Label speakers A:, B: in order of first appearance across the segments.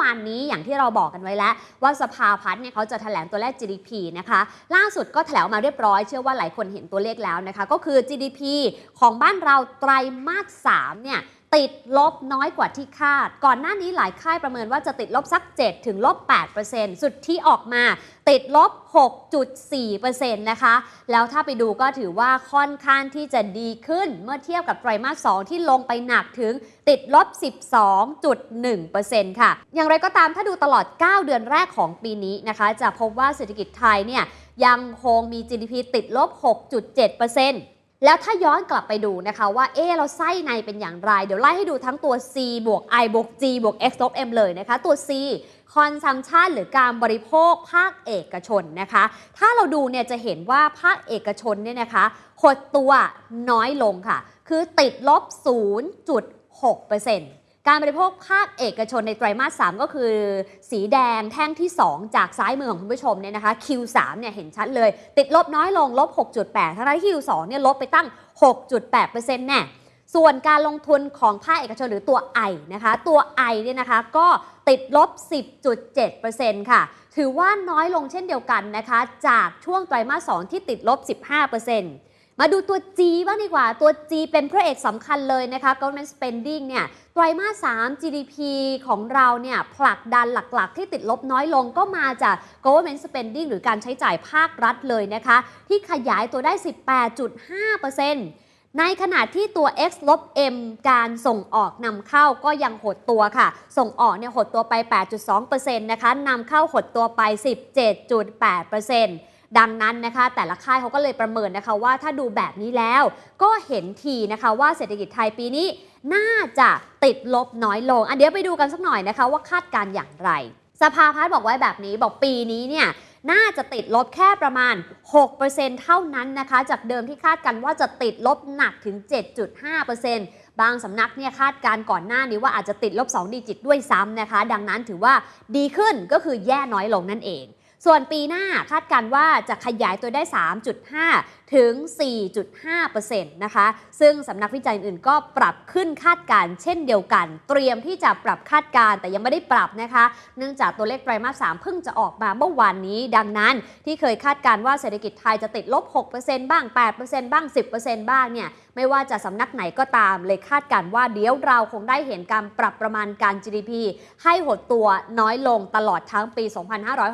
A: วานนี้อย่างที่เราบอกกันไว้แล้ว ว่าสภาพัฒน์เนี่ยเขาจะแถลงตัวเลข GDP นะคะ ล่าสุดก็แถลงมาเรียบร้อย เชื่อว่าหลายคนเห็นตัวเลขแล้วนะคะ ก็คือ GDP ของบ้านเราไตรมาส3เนี่ย ติดลบน้อยกว่าที่คาด ก่อนหน้านี้หลายค่ายประเมินว่าจะติดลบสัก 7 ถึงลบ 8%สุดที่ออกมาติดลบ 6.4%นะคะ แล้วถ้าไปดูก็ถือว่าค่อนข้างที่จะดีขึ้น เมื่อเทียบกับไตรมาส 2 ที่ลงไปหนักถึงติดลบ 12.1%ค่ะ อย่างไรก็ตามถ้าดูตลอด 9 เดือนแรกของปีนี้นะคะ จะพบว่าเศรษฐกิจไทยเนี่ยยังคงมี GDP ติดลบ 6.7% แล้วถ้าย้อนกลับไปดูนะคะว่าเออเราไส้ในเป็นอย่างไร เดี๋ยวไล่ให้ดูทั้งตัว C บวก I บวก G บวก X ลบ M เลยนะคะ ตัว C consumption หรือการบริโภคภาคเอกชนนะคะ ถ้าเราดูเนี่ยจะเห็นว่าภาคเอกชนเนี่ยนะคะหดตัวน้อยลงค่ะ คือติดลบ 0.6% การบริโภคภาคเอกชนในไตรมาส 3 ก็คือ สีแดงแท่งที่ 2 จากซ้ายมือของคุณผู้ชมเนี่ยนะคะ Q3 เนี่ยเห็นชัดเลย ติดลบน้อยลงลบ 6.8 ทั้งที่ Q2 เนี่ยลบไปตั้ง 6.8%แน่ส่วนการลงทุนของภาคเอกชนหรือตัว I นะคะ ตัว I เนี่ยนะคะก็ติดลบ 10.7%ค่ะ ถือว่าน้อยลงเช่นเดียวกันนะคะ จากช่วงไตรมาส 2 ที่ติดลบ 15% มาดูตัว G บ้างดีกว่า ตัว G เป็นพระเอกสำคัญเลยนะคะ government spending เนี่ย ไตรมาส 3 GDP ของเราเนี่ย ผลักดันหลักๆ ที่ติดลบน้อยลงก็มาจาก government spending หรือการใช้จ่ายภาครัฐเลยนะคะ ที่ขยายตัวได้ 18.5%ในขณะที่ตัว x ลบ m การส่งออกนำเข้าก็ยังหดตัวค่ะ ส่งออกเนี่ยหดตัวไป 8.2%นะคะนำเข้าหดตัวไป 17.8% ดังนั้นนะคะ แต่ละค่ายเขาก็เลยประเมินนะคะว่าถ้าดูแบบนี้แล้วก็เห็นทีนะคะว่าเศรษฐกิจไทยปีนี้น่าจะติดลบน้อยลง อันเดี๋ยวไปดูกันสักหน่อยนะคะว่าคาดการ์อย่างไร สภาพัฒน์บอกไว้แบบนี้บอกปีนี้เนี่ยน่าจะติดลบแค่ประมาณ 6%เท่านั้นนะคะ จากเดิมที่คาดกันว่าจะติดลบหนักถึง 7.5%บางสำนักเนี่ยคาดการ์ก่อนหน้านี้ว่าอาจจะติดลบ 2 ดิจิตด้วยซ้ำนะคะ ดังนั้นถือว่าดีขึ้นก็คือแย่น้อยลงนั่นเอง ส่วนปีหน้าคาดการว่าจะขยายตัวได้ 3.5 ถึง 4.5%นะคะ ซึ่งสำนักวิจัยอื่นก็ปรับขึ้นคาดการณ์เช่นเดียวกัน เตรียมที่จะปรับคาดการณ์แต่ยังไม่ได้ปรับนะคะ เนื่องจากตัวเลขไตรมาส 3 เพิ่งจะออกมาเมื่อวานนี้ ดังนั้นที่เคยคาดการณ์ว่าเศรษฐกิจไทยจะติดลบ 6%บ้าง 8%บ้าง 10%บ้างเนี่ย ไม่ว่าจะสำนักไหนก็ตาม เลยคาดการณ์ว่าเดี๋ยวเราคงได้เห็นการปรับประมาณการ GDP ให้หดตัวน้อยลงตลอดทั้งปี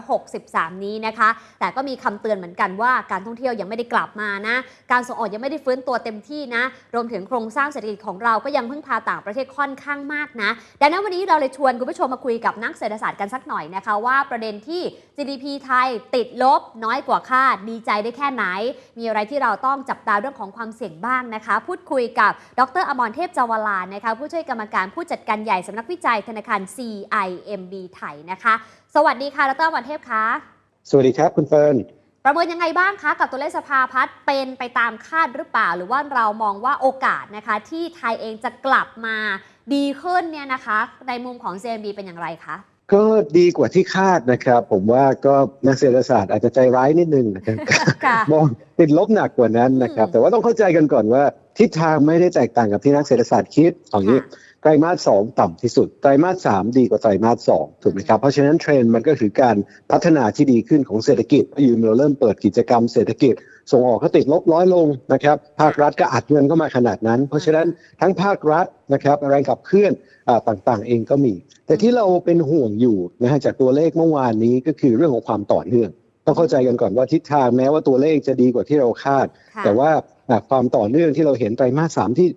A: 2563 นี้นะคะ แต่ก็มีคำเตือนเหมือนกันว่าการท่องเที่ยวยังไม่ได้กลับมานะ การส่งออกยังไม่ได้ฟื้นตัวเต็มที่นะ รวมถึงโครงสร้างเศรษฐกิจของเราก็ยังพึ่งพาต่างประเทศค่อนข้างมากนะ ดังนั้นวันนี้เราเลยชวนคุณผู้ชมมาคุยกับนักเศรษฐศาสตร์กันสักหน่อยนะคะ ว่าประเด็นที่ GDP ไทยติดลบน้อยกว่าคาดดีใจได้แค่ไหน มีอะไรที่เราต้องจับตาเรื่องของความเสี่ยงบ้างนะคะ พูดคุยกับดรอมรเทพจาวลานะคะผู้ช่วยกรรมการผู้จัดการใหญ่สำนักวิจัยธนาคาร CIMB ไทยนะคะ สวัสดีค่ะดรอมรเทพคะ
B: สวัสดีครับคุณเฟิร์น
A: ประเมินยังไงบ้างคะ กับตัวเลขสภาพัฒน์เป็นไปตามคาดหรือเปล่า หรือว่าเรามองว่าโอกาสนะคะ ที่ไทยเองจะกลับมาดีขึ้นเนี่ยนะคะ ในมุมของ CMB เป็นอย่างไรคะ
B: ก็ดีกว่าที่คาดนะครับ ผมว่าก็นักเศรษฐศาสตร์อาจจะใจร้ายนิดนึงนะครับ
A: ค่ะ
B: มองติดลบหนักกว่านั้นนะครับ
A: อืม
B: แต่ว่าต้องเข้าใจกันก่อนว่าทิศทางไม่ได้แตกต่างกับที่นักเศรษฐศาสตร์คิดเอางี้
A: ค่ะ
B: ไตรมาสสองต่ำที่สุด ไตรมาสสามดีกว่าไตรมาสสองถูกไหมครับ เพราะฉะนั้นเทรนด์มันก็คือการพัฒนาที่ดีขึ้นของเศรษฐกิจอยู่เราเริ่มเปิดกิจกรรมเศรษฐกิจ ส่งออกก็ติดลบร้อยลงนะครับภาครัฐก็อัดเงินเข้ามาขนาดนั้น เพราะฉะนั้นทั้งภาครัฐนะครับแรงขับเคลื่อนอ่าต่างๆ เองก็มี แต่ที่เราเป็นห่วงอยู่นะฮะจากตัวเลขเมื่อวานนี้ก็คือเรื่องของความต่อเนื่องต้องเข้าใจกันก่อนว่าทิศทางแม้ว่าตัวเลขจะดีกว่าที่เราคาด
A: ค่ะ
B: แต่ว่าอ่าความต่อเนื่องที่เราเห็นไตรมาสสามที่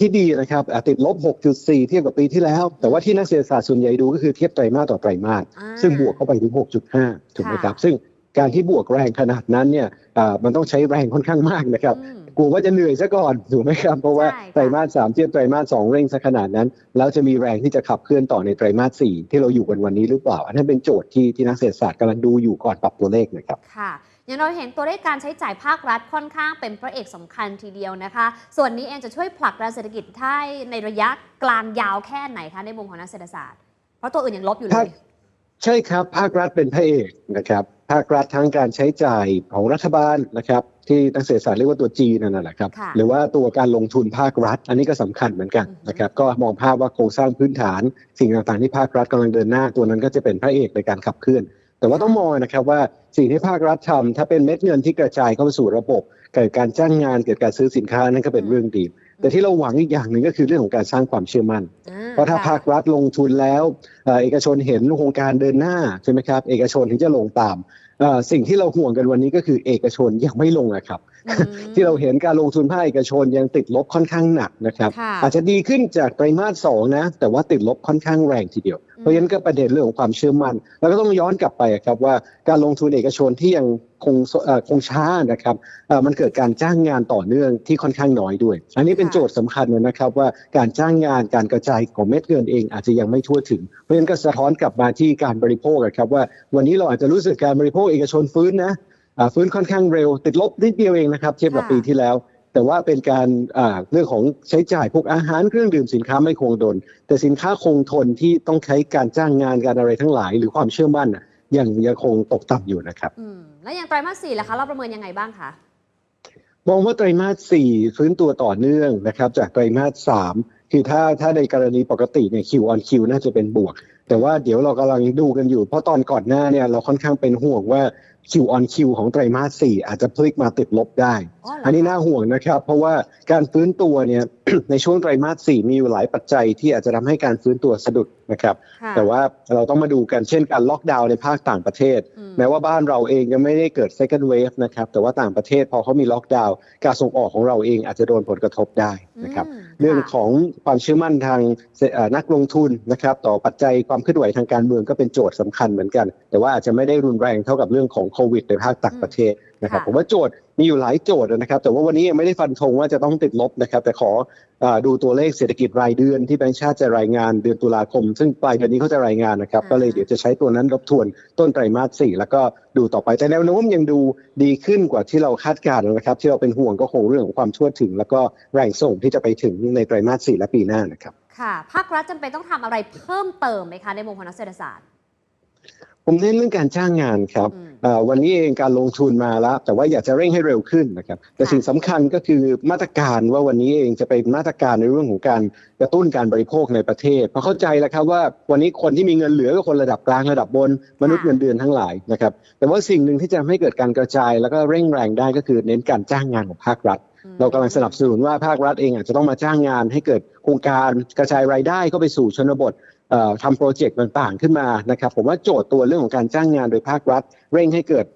B: ที่ดีนะครับอ่าติดลบ 6.4 เทียบกับปีที่แล้ว แต่ว่าที่นักเศรษฐศาสตร์ส่วนใหญ่ดูก็คือเทียบไตรมาสต่อไตรมาส
A: อ่า
B: ซึ่งบวกเข้าไปถึง 6.5 ถูกไหม
A: ค่ะ
B: ครับ ซึ่งการที่บวกแรงขนาดนั้นเนี่ยอ่ามันต้องใช้แรงค่อนข้างมากนะครับ
A: อืม
B: กลัวว่าจะเหนื่อยซะก่อนถูกไหมครับ เพราะว่า
A: ใช่ค่ะ
B: ไตรมาสสามเทียบไตรมาสสองเร่งซะขนาดนั้น แล้วจะมีแรงที่จะขับเคลื่อนต่อในไตรมาสสี่ที่เราอยู่กันวันนี้หรือเปล่า อันนั้นเป็นโจทย์ที่ที่นักเศรษฐศาสตร์กำลังดูอยู่ก่อนปรับตัวเลขนะครับ
A: ค่ะ อย่างเราเห็นตัวเลขการใช้จ่ายภาครัฐค่อนข้างเป็นพระเอกสำคัญทีเดียวนะคะ ส่วนนี้เองจะช่วยผลักดันเศรษฐกิจไทยในระยะกลางยาวแค่ไหนคะในมุมของนักเศรษฐศาสตร์ เพราะตัวอื่นยังลบอยู่เล
B: ภาค
A: ย
B: ใช่ครับ ภาครัฐเป็นพระเอกนะครับ ภาครัฐทั้งการใช้จ่ายของรัฐบาลนะครับที่นักเศรษฐศาสตร์เรียกว่าตัว G นั่นแหละครับ
A: ค่ะ
B: หรือว่าตัวการลงทุนภาครัฐ อันนี้ก็สำคัญเหมือนกัน
A: อือฮึ
B: นะครับ ก็มองภาพว่าโครงสร้างพื้นฐาน สิ่งต่างๆที่ภาครัฐกำลังเดินหน้าตัวนั้นก็จะเป็นพระเอกในการขับเคลื่อน แต่ว่าต้องมองนะครับว่าสิ่งที่ภาครัฐทำถ้าเป็นเม็ดเงินที่กระจายเข้าไปสู่ระบบ เกิดการจ้างงานเกิดการซื้อสินค้านั่นก็เป็นเรื่องดี แต่ที่เราหวังอีกอย่างหนึ่งก็คือเรื่องของการสร้างความเชื่อมั่น
A: อ่
B: เพราะถ้า
A: ค่ะ
B: ภาครัฐลงทุนแล้วเอ่อเอกชนเห็นโครงการเดินหน้าใช่ไหมครับเอกชนถึงจะลงตามเอ่อสิ่งที่เราห่วงกันวันนี้ก็คือเอกชนยังไม่ลงอะครับ
A: อืม
B: ที่เราเห็นการลงทุนภาคเอกชนยังติดลบค่อนข้างหนักนะครับ
A: ค่ะ
B: อาจจะดีขึ้นจากไตรมาสสองนะแต่ว่าติดลบค่อนข้างแรงทีเดียวเพ ราะฉะนั้นก็ประเด็นเรื่องของความเชื่อมั่น แล้วก็ต้องย้อนกลับไปครับว่าการลงทุนเอกชนที่ยังคงคงช้านะครับมันเกิดการจ้างงานต่อเนื่องที่ค่อนข้างน้อยด้วย อันนี้เป็นโจทย์สำคัญนะครับว่าการจ้างงานการกระจายของเม็ดเงินเองอาจจะยังไม่ทั่วถึง เพราะฉะนั้นก็สะท้อนกลับมาที่การบริโภคครับว่าวันนี้เราอาจจะรู้สึกการบริโภคเอกชนฟื้นนะฟื้นค่อนข้างเร็ว ติดลบนิดเดียวเองนะครับเทียบกับปีที่แล้ว แต่ว่าเป็นการอ่าเรื่องของใช้จ่ายพวกอาหารเครื่องดื่มสินค้าไม่คงทนแต่สินค้าคงทนที่ต้องใช้การจ้างงานการอะไรทั้งหลาย หรือความเชื่อมั่นน่ะยังยังคงตกต่ำอยู่นะครับ
A: อืมแล้วอย่างไตรมาสสี่ล่ะคะเราประเมินยังไงบ้างคะ
B: มองว่าไตรมาสสี่ฟื้นตัวต่อเนื่องนะครับ จากไตรมาสสามคือถ้าถ้าในกรณีปกติเนี่ย Q on Q น่าจะเป็นบวก แต่ว่าเดี๋ยวเรากำลังดูกันอยู่ เพราะตอนก่อนหน้าเนี่ยเราค่อนข้างเป็นห่วงว่า Q on Q ของไตรมาสสี่อาจจะพลิกมาติดลบได้
A: อ๋อเหรอ
B: อันนี้น่าห่วงนะครับ เพราะว่าการฟื้นตัวเนี่ยในช่วงไตรมาสสี่มีอยู่หลายปัจจัยที่อาจจะทำให้การฟื้นตัวสะดุดนะครับ
A: ค่ะ
B: แต่ว่าเราต้องมาดูกันเช่นการล็อกดาวน์ในภาคต่างประเทศ
A: อืม
B: แม้ว่าบ้านเราเองยังไม่ได้เกิด second wave นะครับ แต่ว่าต่างประเทศพอเขามีล็อกดาวน์การส่งออกของเราเองอาจจะโดนผลกระทบได้นะครับ
A: อืม
B: เรื่อง
A: ค่ะ
B: ของความเชื่อมั่นทางเศรษฐเอ่อนักลงทุนนะครับ ต่อปัจจัยความเคลื่อนไหวทางการเมืองก็เป็นโจทย์สำคัญเหมือนกัน แต่ว่าอาจจะไม่ได้รุนแรงเท่ากับเรื่องของโควิดในภาคต่างประเทศนะครับ
A: ค่ะ
B: ผมว่าโจทย์มีอยู่หลายโจทย์นะครับ แต่ว่าวันนี้ยังไม่ได้ฟันธงว่าจะต้องติดลบนะครับ แต่ขออาดูตัวเลขเศรษฐกิจรายเดือนที่แบงก์ชาติจะรายงานเดือนตุลาคม ซึ่งปลายเดือนนี้เขาจะรายงานนะครับ
A: อ่า
B: ก็เลยเดี๋ยวจะใช้ตัวนั้นรบทวนต้นไตรมาสสี่แล้วก็ดูต่อไปแต่แนวโน้มยังดูดีขึ้นกว่าที่เราคาดการณ์นะครับ ที่เราเป็นห่วงก็คงเรื่องของความทั่วถึง แล้วก็แรงส่งที่จะไปถึงในไตรมาสสี่และปีหน้านะครับ
A: ค่ะภาครัฐจำเป็นต้องทำอะไรเพิ่มเติมไหมคะในมุมของนักเศรษฐศาสตร์
B: ผมเน้นเรื่องการจ้างงานครับ
A: อืม
B: เอ่อ วันนี้เองการลงทุนมาแล้ว แต่ว่าอยากจะเร่งให้เร็วขึ้นนะครับ แต่
A: ค่ะ
B: สิ่งสำคัญก็คือมาตรการว่าวันนี้เองจะเป็นมาตรการในเรื่องของการกระตุ้นการบริโภคในประเทศ เพราะเข้าใจแล้วครับว่าวันนี้คนที่มีเงินเหลือก็คนระดับกลางระดับบนมนุษย์เงินเดือนทั้งหลายนะครับ แต่ว่าสิ่งหนึ่งที่จะทำให้เกิดการกระจาย แล้วก็เร่งแรงได้ก็คือเน้นการจ้างงานของภาครัฐ
A: อืม
B: เรากำลังสนับสนุนว่าภาครัฐเองอาจจะต้องมาจ้างงานให้เกิดโครงการกระจายรายได้เข้าไปสู่ชนบทเอ่อ ทำโปรเจกต์ต่างๆ ขึ้นมานะครับ ผมว่าโจทย์ตัวเรื่องของการจ้างงานโดยภาครัฐ เร่งให้เกิด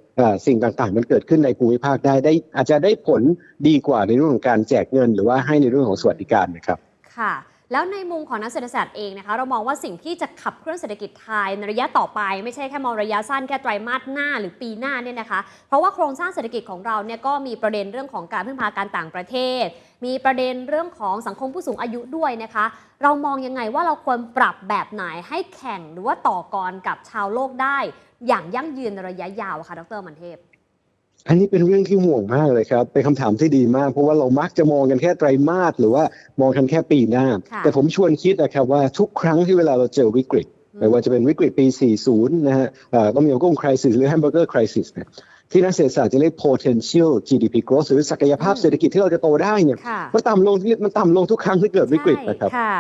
B: สิ่งต่างๆ มันเกิดขึ้นในภูมิภาคได้ได้ อาจจะได้ผลดีกว่าในเรื่องของการแจกเงิน หรือว่าให้ในเรื่องของสวัสดิการนะครับ
A: ค่ะ แล้วในมุมของนักเศรษฐศาสตร์เองนะคะเรามองว่าสิ่งที่จะขับเคลื่อนเศรษฐกิจไทยในระยะต่อไปไม่ใช่แค่มองระยะสั้นแค่ไตรมาสหน้าหรือปีหน้าเนี่ยนะคะ เพราะว่าโครงสร้างเศรษฐกิจของเราเนี่ยก็มีประเด็นเรื่องของการพึ่งพาการต่างประเทศ มีประเด็นเรื่องของสังคมผู้สูงอายุด้วยนะคะ เรามองยังไงว่าเราควรปรับแบบไหนให้แข่งหรือว่าต่อกรกับชาวโลกได้ อย่างยั่งยืนในระยะยาวอะค่ะดรมันเทพ
B: อันนี้เป็นเรื่องที่ห่วงมากเลยครับ เป็นคำถามที่ดีมาก เพราะว่าเรามักจะมองกันแค่ไตรมาสหรือว่ามองกันแค่ปีหน้า
A: ค่ะ
B: แต่ผมชวนคิดนะครับว่าทุกครั้งที่เวลาเราเจอวิกฤตไม่ว่าจะเป็นวิกฤตปี 40 นะฮะเอ่อต้มยำกุ้ง crisis หรือ hamburger crisis เนี่ยที่นักเศรษฐศาสตร์จะเรียก potential GDP growth หรือศักยภาพ
A: อืม
B: เศรษฐกิจที่เราจะโตได้เนี่ย
A: ค่ะ
B: มันต่ำลงมันต่ำลงทุกครั้งที่เกิดวิกฤตนะครับ
A: ใช่ค่ะ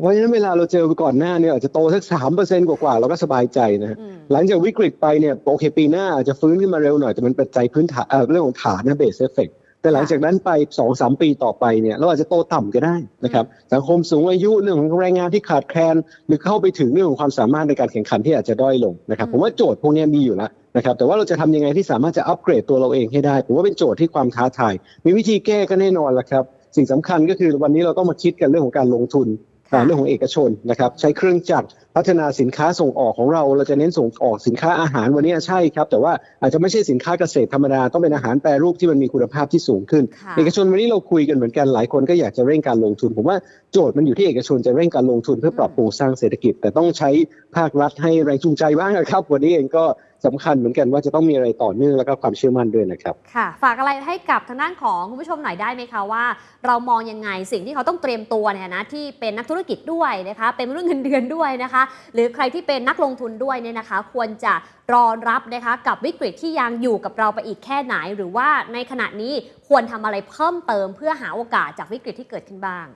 B: เพราะฉะนั้นเวลาเราเจอก่อนหน้าเนี่ยอาจจะโตสักสามเปอร์เซ็นต์กว่าๆเราก็สบายใจนะฮะ
A: อืม
B: หลังจากวิกฤตไปเนี่ยโอเคปีหน้าอาจจะฟื้นขึ้นมาเร็วหน่อยแต่มันเป็นใจพื้นฐานเอ่อเรื่องของฐานนะเบสเอฟเฟกแต่หลังจากนั้นไปสองสามปีต่อไปเนี่ยเราอาจจะโตต่ำก็ได้นะครับสังคมสูงอายุเรื่องของแรงงานที่ขาดแคลนหรือเข้าไปถึงเรื่องของความสามารถในการแข่งขันที่อาจจะด้อยลงนะครับ
A: อืม
B: ผมว่าโจทย์พวกนี้มีอยู่แล้วนะครับแต่ว่าเราจะทำยังไงที่สามารถจะอัปเกรดตัวเราเองให้ได้ผมว่าเป็นโจทย์ที่ความท้าทายมีวิธีแก้ก็แน่นอนละครับสิ่งสำคัญก็คือวันนี้เราต้องมาคิดกันเรื่องของการลงทุน
A: ค่ะ
B: อ่า เรื่องของเอกชนนะครับใช้เครื่องจักรพัฒนาสินค้าส่งออกของเรา เราจะเน้นส่งออกสินค้าอาหารวันนี้ใช่ครับ แต่ว่าอาจจะไม่ใช่สินค้าเกษตรธรรมดาต้องเป็นอาหารแปรรูปที่มันมีคุณภาพที่สูงขึ้น
A: ค่ะ
B: เอกชนวันนี้เราคุยกันเหมือนกันหลายคนก็อยากจะเร่งการลงทุน ผมว่าโจทย์มันอยู่ที่เอกชนจะเร่งการลงทุนเพื่อปรับโครงสร้างเศรษฐกิจ แต่ต้องใช้ภาครัฐให้แรงจูงใจบ้างนะครับ วันนี้เองก็สำคัญเหมือนกันว่าจะต้องมีอะไรต่อเนื่องแล้วก็ความเชื่อมั่นด้วยนะครับ
A: ค่ะ ฝากอะไรให้กับทางด้านของคุณผู้ชมหน่อยได้ไหมคะว่า เรามองยังไงสิ่งที่เขาต้องเตรียมตัวเนี่ยนะที่เป็นนักธุรกิจด้วยนะคะ เป็นเรื่องเงินเดือนด้วยนะคะ หรือใครที่เป็นนักลงทุนด้วยเนี่ยนะคะ ควรจะรอรับนะคะกับวิกฤตที่ยังอยู่กับเราไปอีกแค่ไหน หรือว่าในขณะนี้ควรทำอะไรเพิ่มเติม เพื่อหาโอกาสจากวิกฤตที่เกิดขึ้นบ้าง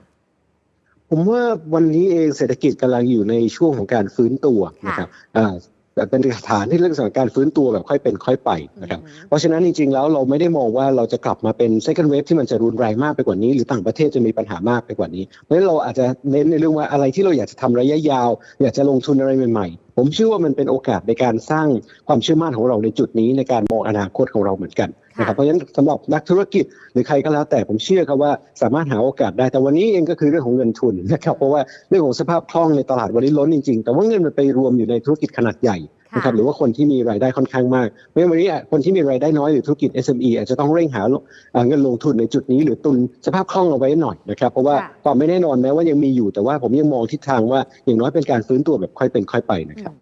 B: ผมว่าวันนี้เองเศรษฐกิจกำลังอยู่ในช่วงของการฟื้นตัวนะครับอ่า แต่เป็นฐานที่เรื่องของการฟื้นตัวแบบค่อยเป็นค่อยไปนะครับ เพราะฉะนั้นจริงๆแล้วเราไม่ได้มองว่าเราจะกลับมาเป็น second wave ที่มันจะรุนแรงมากไปกว่านี้ หรือต่างประเทศจะมีปัญหามากไปกว่านี้ เพราะฉะนั้นเราอาจจะเน้นในเรื่องว่าอะไรที่เราอยากจะทำระยะยาว อยากจะลงทุนอะไรใหม่ๆ ผมเชื่อว่ามันเป็นโอกาสในการสร้างความเชื่อมั่นของเราในจุดนี้ในการมองอนาคตของเราเหมือนกัน นะครับเพราะฉะนั้นสำหรับนักธุรกิจหรือใครก็แล้วแต่ผมเชื่อครับว่าสามารถหาโอกาสได้แต่วันนี้เองก็คือเรื่องของเงินทุนนะครับเพราะว่าเรื่องของสภาพคล่องในตลาดวันนี้ล้นจริงๆ แต่ว่าเงินมันไปรวมอยู่ในธุรกิจขนาดใหญ่นะครับหรือว่าคนที่มีรายได้ค่อนข้างมากเพราะฉะนั้นวันนี้อะคนที่มีรายได้น้อยหรือธุรกิจ SME อาจจะต้องเร่งหาอ่าเงินลงทุนในจุดนี้หรือตุนสภาพคล่องเอาไว้หน่อยนะครับเพราะว่า
A: ค่ะ
B: ความไม่แน่นอนแม้ว่ายังมีอยู่แต่ว่าผมยังมองทิศทางว่าอย่างน้อยเป็นการฟื้นตัวแบบค่อยเป็นค่อยไปนะครับ